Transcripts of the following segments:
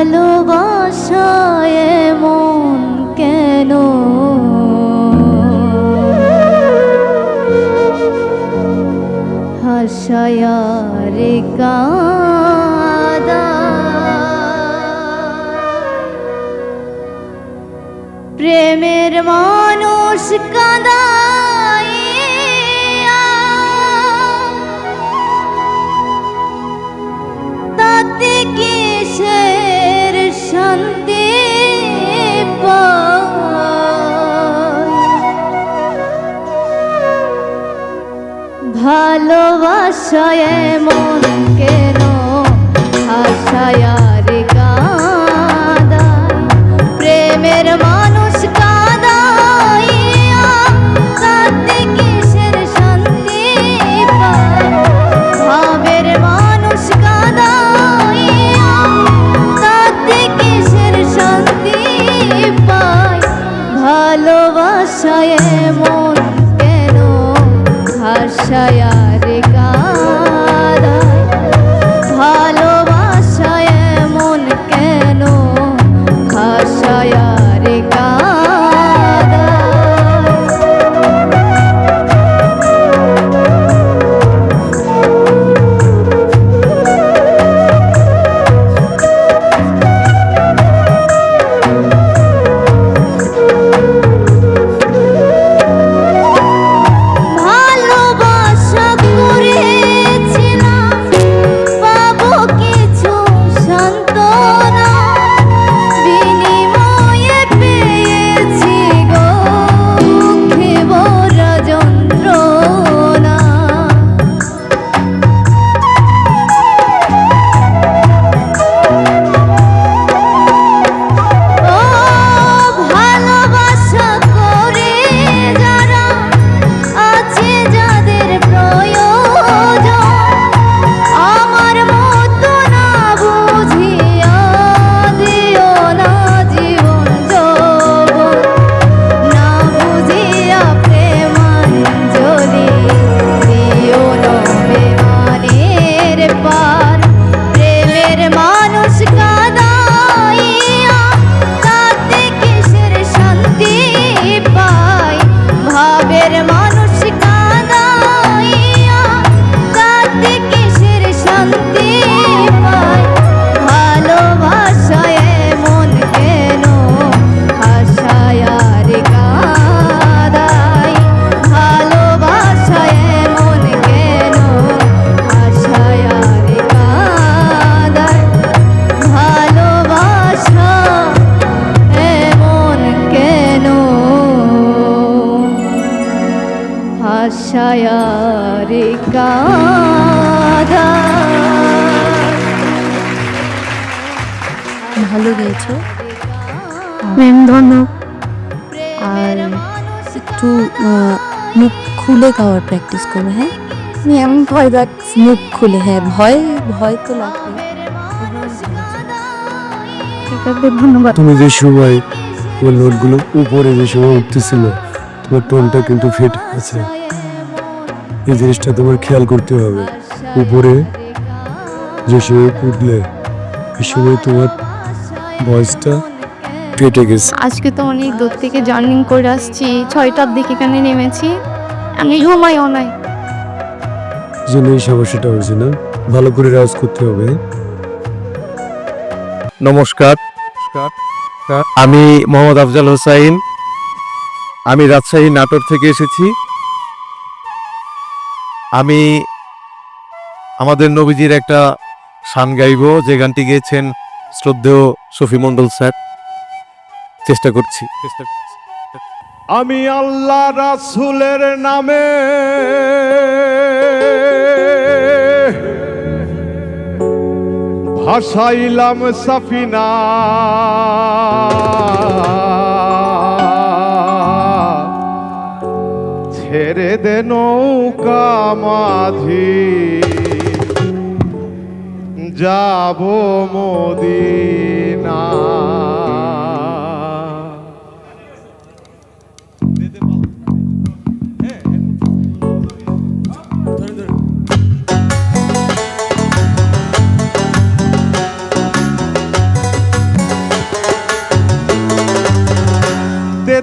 ভালোবাসায় মন কেন? হাসায়ারে কাদা। প্রেমের মানুষ কাদাইয়া ভালোবাসায় মন কেন? হাসায়ার গাওয়ার প্র্যাকটিস করো হ্যাঁ? ম্যাম ভয় লাগ মুখ খুলে হ্যাঁ ভয় ভয় তো লাগবে ধন্যবাদ। তুমি যে সময় তোমার নোটগুলো উপরে যে সময় উঠতেছিল তোমার টোনটা কিন্তু ফিট আছে। এই জিনিসটা তোমার খেয়াল করতে হবে। উপরে যে সময় উঠলে এই সময় তোমার ভয়েসটা ফেটে গেছে। আজকে তো অনেক দূর থেকে জার্নিং করে আসছি। ছয়টার দিকে এখানে নেমেছি। আমি ঘুমাইও নাই। জন্য এই সমস্যাটা হয়েছে না ভালো করে রেওয়াজ করতে হবে। নমস্কার। আমি মোহাম্মদ আফজাল হোসাইন। আমি রাজশাহী নাটোর থেকে এসেছি। আমি আমাদের নবীজির একটা শান গাইব যে গানটি গেয়েছেন শ্রদ্ধেয় শফি মন্ডল স্যার। চেষ্টা করছি চেষ্টা করছি। আমি আল্লাহ রাসুলের নামে। ভাসাইলাম সাফিনা। ছেড়ে দে নৌকা মাঝি। যাব মদিনা।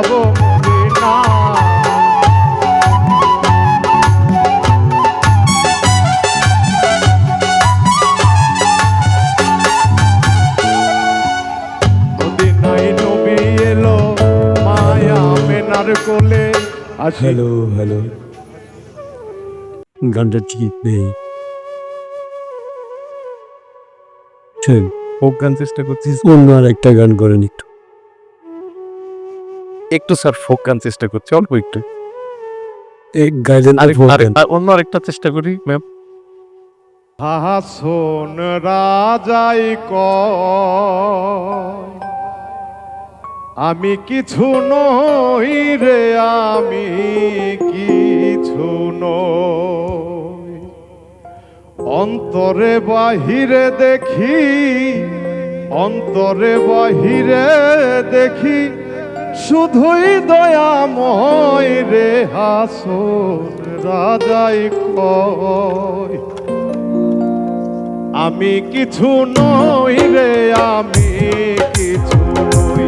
যাব কোলে। Hello hello. গানটা ঠিক নেই। চল ফোক গান চেষ্টা করছিস? অন্য আর একটা গান করেন একটু। একটু স্যার ফোক গান চেষ্টা করছি অল্প একটু। অন্য আরেকটা চেষ্টা করি ম্যাম হাসন রাজাই ক আমি কিছু নই রে আমি কিছু নই। অন্তরে বাহিরে দেখি অন্তরে বাহিরে দেখি শুধুই দয়া দয়াময় রে হাসন রাজাই কয়। আমি কিছু নই রে আমি কিছু নই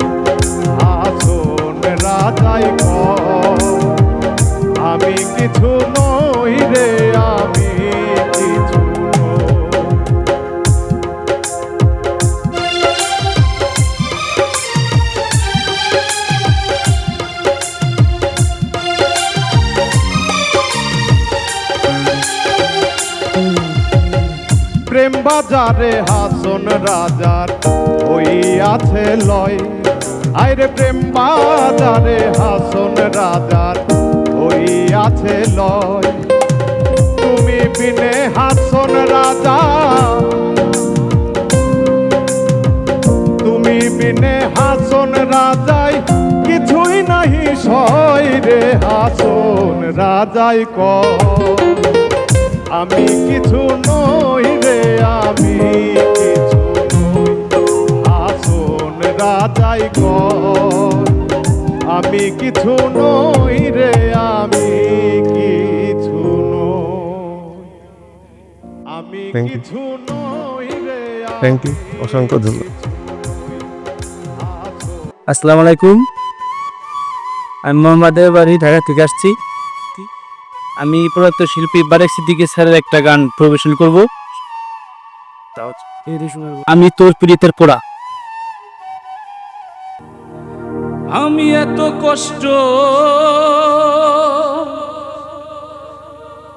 আসন রাজাই কয়, আমি কিছু নই রে আমি বাজারে হাসন রাজার ওই আছে লয়। আইরে প্রেম বাজারে হাসন রাজার ওই আছে লয়। তুমি বিনে হাসন রাজা। তুমি বিনে হাসন রাজাই কিছুই নাহি সয় রে। হাসন রাজাই কয়। আমি কিছু নই রে আমি কিছু নই। আসন রাজাই কর আমি কিছু নই রে আমি কিছু নই। আমি. কিছু নই রে থ্যাংক ইউ অসংখ্য ধন্যবাদ। আসসালামু আলাইকুম। আমি মোহাম্মদের বাড়ি ঢাকা থেকে আসছি। আমি প্রয়াত শিল্পী বারেক সিদ্দিকী স্যারের একটা গান পরিবেশন করব। আমি তোর প্রীতের পোড়া। আমি এত কষ্ট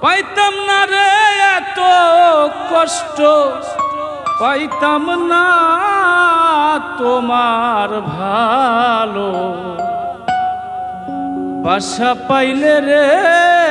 পাইতাম না রে, এত কষ্ট পাইতাম না তোমার ভালো। বাসা পাইলে রে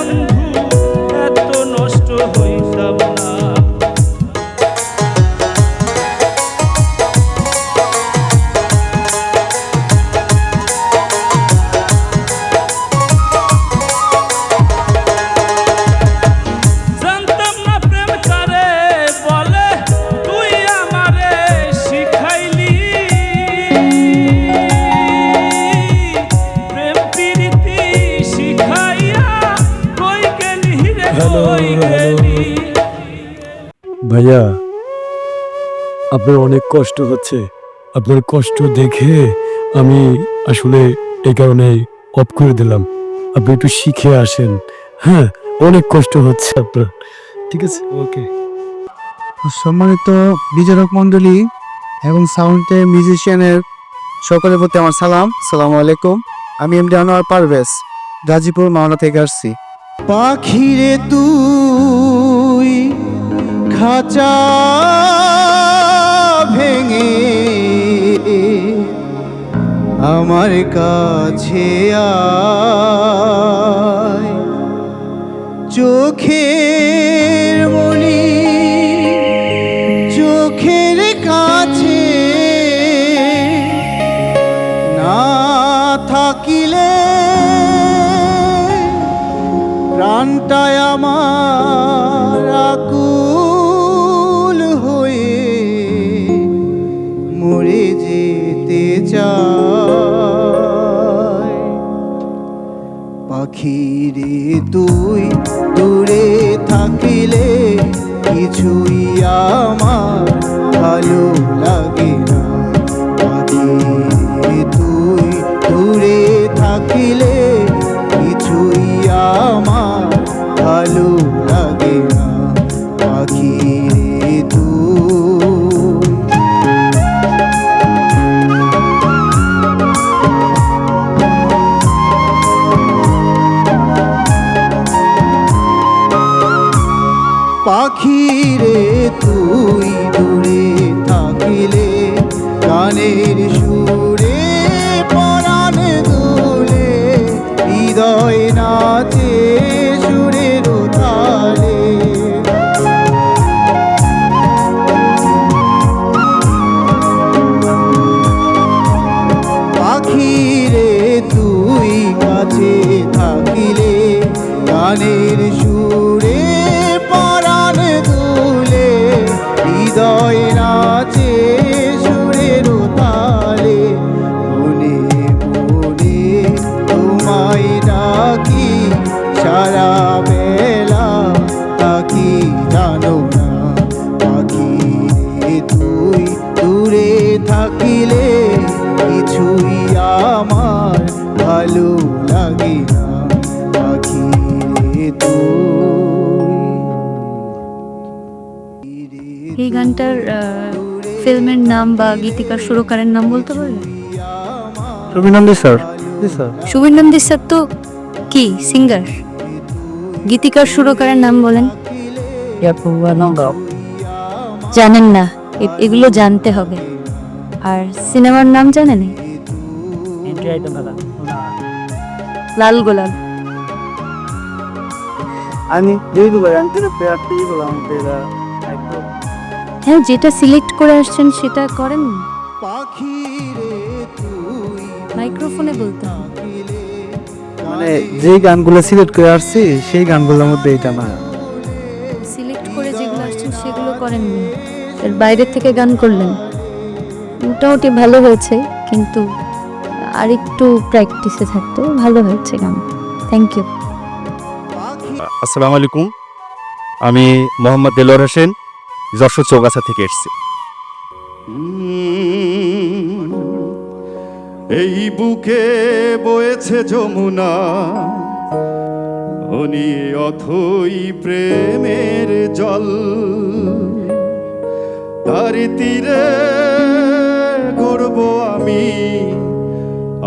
বন্ধু আপনার অনেক কষ্ট হচ্ছে। আপনার কষ্ট দেখে আমি আসলে এই কারণে অফ করে দিলাম। আপনি একটু শিখে আসেন। হ্যাঁ অনেক কষ্ট হচ্ছে আপনার। ঠিক আছে? ওকে সম্মানিত বিচারক মণ্ডলী এবং সাউন্ডের মিউজিশিয়ানের সকলের প্রতি আমার সালাম। সালাম আলাইকুম। আমি এমডি আনোয়ার পারভেজ গাজীপুর মাওনা থেকে আসছি। পাখিরে তুই খাঁচা আমার কাছে আয়। চোখের চোখের কাছে না প্রাণটায় আমার আকুল। পাখিরে তুই দূরে থাকিলে কিছুই আমার ভালো ফিল্মের নাম বা গীতিকার সুরকারের নাম বলতে পারবেন? Rabindra sir. Sir. Subir Nandi sir তো কি? সিঙ্গার গীতিকার সুরকারের নাম বলেন। জানেন না। এ- এগুলো জানতে হবে। আর সিনেমার নাম জানেন? লাল গোলাপ। আমি যেহেতু আনতে পেয়ারটি বললাম তেরা একদম হ্যাঁ যেটা সিলেক্ট করে আসছেন সেটা করেন। মাইক্রোফোনে বলতে হবে। মানে যেই গানগুলো সিলেক্ট করে আসছি সেই গানগুলোর মধ্যে এটা না। সিলেক্ট করে যেগুলো আসছেন সেগুলো করেননি এর বাইরে থেকে গান করলেন। মোটামুটি ভালো হয়েছে কিন্তু আরেকটু প্র্যাকটিসে থাকতো ভালো হয়েছে গান। থ্যাংক ইউ আসসালামু আলাইকুম। আমি মোহাম্মদ দেলোয়ার হোসেন। যশোর চৌগাছা থেকে এসেছি। এই বুকে বয়েছে যমুনা অনি অথই প্রেমের জল। তার তীরে গড়ব আমি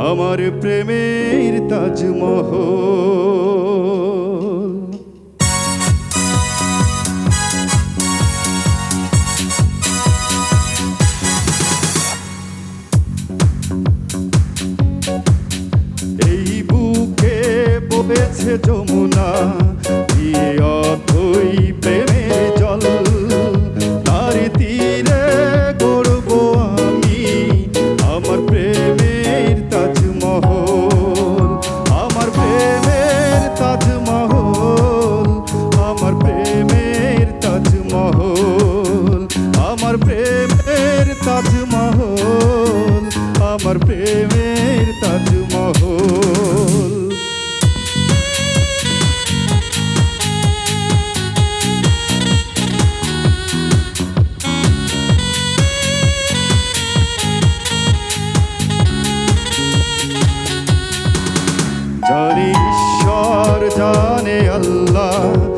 আমার প্রেমের তাজমহল। ববেছে যমুনা। জানে আল্লাহ।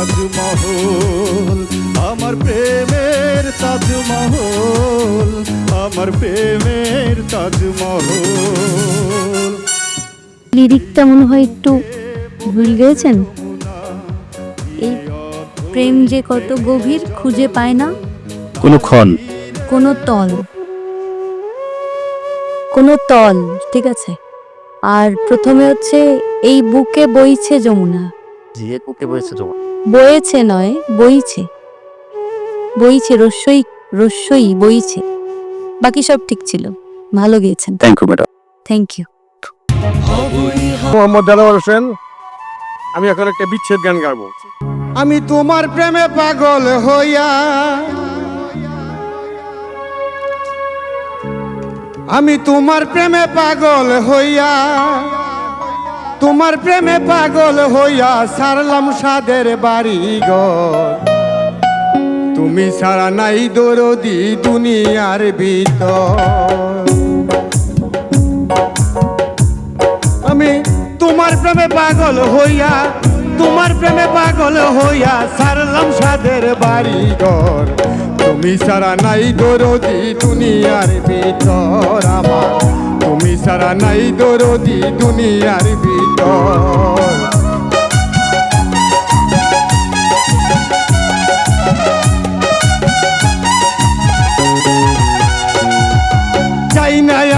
তাজমহল আমার প্রেমের তাজমহল আমার প্রেমের তাজমহল। লিরিকটা মনে হয় একটু ভুল গেছেন এই প্রেম যে কত গভীর খুঁজে পায় না? কোনো ক্ষণ। কোনো তল। কোনো তল ঠিক আছে। আর প্রথমে হচ্ছে এই বুকে বইছে যমুনা। যে কুকে বলেছে তোমার বয়েছে নয় বইছে। বইছে রস্যই রস্যই বইছে। বাকি সব ঠিক ছিল। ভালো গেয়েছেন। Thank you madam thank you Mohammad Dalawar Hossain আমি এখন একটা বিচ্ছেদ গান গাবো। আমি তোমার প্রেমে পাগল হইয়া আমি তোমার প্রেমে পাগল হইয়া তোমার প্রেমে পাগল হইয়া সারলাম সাদের বাড়ি ঘর। তুমি সারা নাই দরদি দুনিয়ার ভিতর। আমি তোমার প্রেমে পাগল হইয়া, তোমার প্রেমে পাগল হইয়া সারলাম সাদের বাড়ি ঘর। তুমি সারা নাই দরদি দুনিয়ার ভিতর আমার। তুমি সারা নাই দরদি দুনিয়ার ভিতর।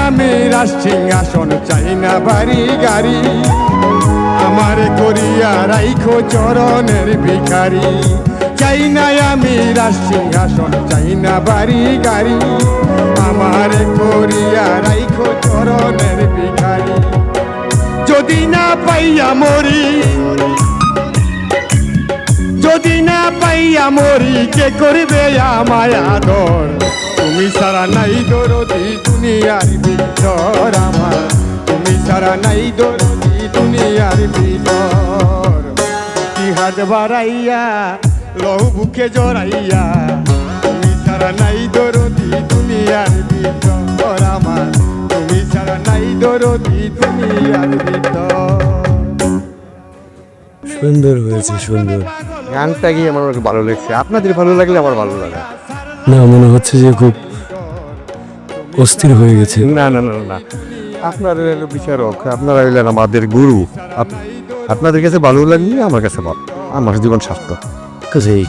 আমি রাজসিংহাসন চাই না বাড়ি, গাড়ি। আমার করিয়া রাইখো চরণের ভিখারি। চাই না আমি রাজসিংহাসন চাই না বাড়ি, গাড়ি। আমার করিয়া রাইখো চরণের ভিখারি। যদি না পাইয়া মরি, যদি না পাইয়া মরি, কে করবে আমায় আদর? তুমি সারা নাই দরদি দুনিয়ার ভিতর আমার। তুমি সারা নাই দরদি দুনিয়ার ভিতর। কি হাত বাড়াইয়া, লহু বুকে জড়াইয়া তুমি নাই দরদি দুনিয়ার ভিতর আমার। তুমি সারা নাই দরদি দুনিয়ার ভিতর সুন্দর হয়েছে সুন্দর। গানটা গিয়ে আমার অনেক ভালো লাগছে। আপনাদের ভালো লাগলে আমার ভালো লাগে। না মনে হচ্ছে যে খুব অস্থির হয়ে গেছে। না না না না। আপনারা হলো বিচারক আপনারা হইলেন আমাদের গুরু। আপ- আপনাদের কাছে ভালো লাগলে আমার কাছে ভালো। আমার জীবন সার্থক। কাজে এই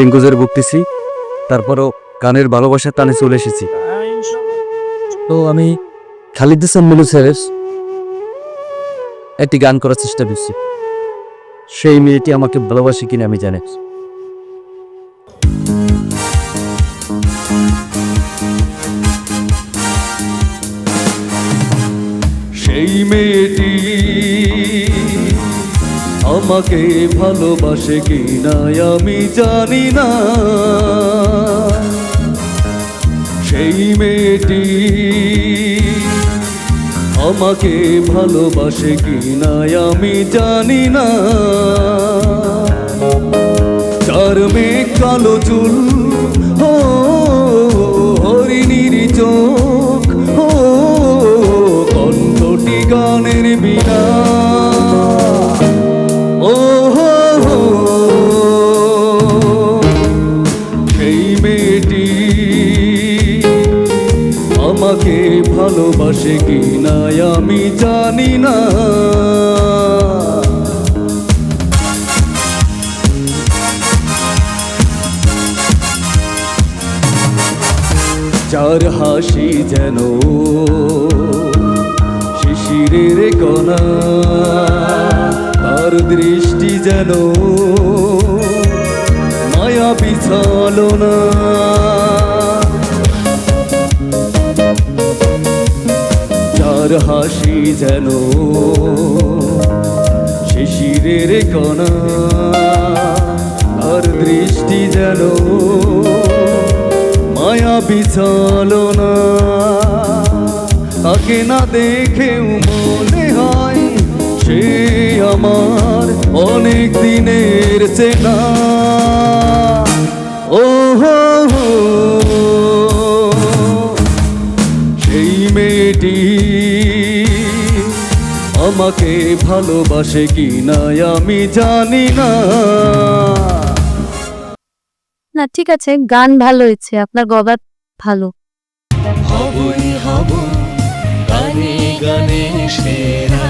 ডেঙ্গুজের ভুগতেছি, তারপরও গানের ভালোবাসার টানে চলে এসেছি। তো আমি খালিদ হাসান মিলু সেরেস একটি গান করার চেষ্টা করছি। সেই মেয়েটি আমাকে ভালোবাসে কিনা আমি জানি সেই মেয়েটি আমাকে ভালোবাসে কি না আমি জানি না। সেই মেয়েটি আমাকে ভালোবাসে কি না আমি জানি না। চার মেঘ কালো চুল, ও হরিণীর চোখ, ও কণ্ঠটি গানের ভালোবাসে কি না আমি জানি না। যার হাসি যেন শিশিরের কণা, তার দৃষ্টি যেন মায়া বিছালো হাসি যেন শিশিরের কণা আর দৃষ্টি যেন মায়া বিছালো না তাকে না দেখেও মনে হয় সে আমার অনেক দিনের চেনা। আমাকে ভালোবাসে কি না আমি জানি না। না ঠিক আছে গান ভালো হয়েছে আপনার গবাদ ভালো। হবই হব গানে গানে সেরা।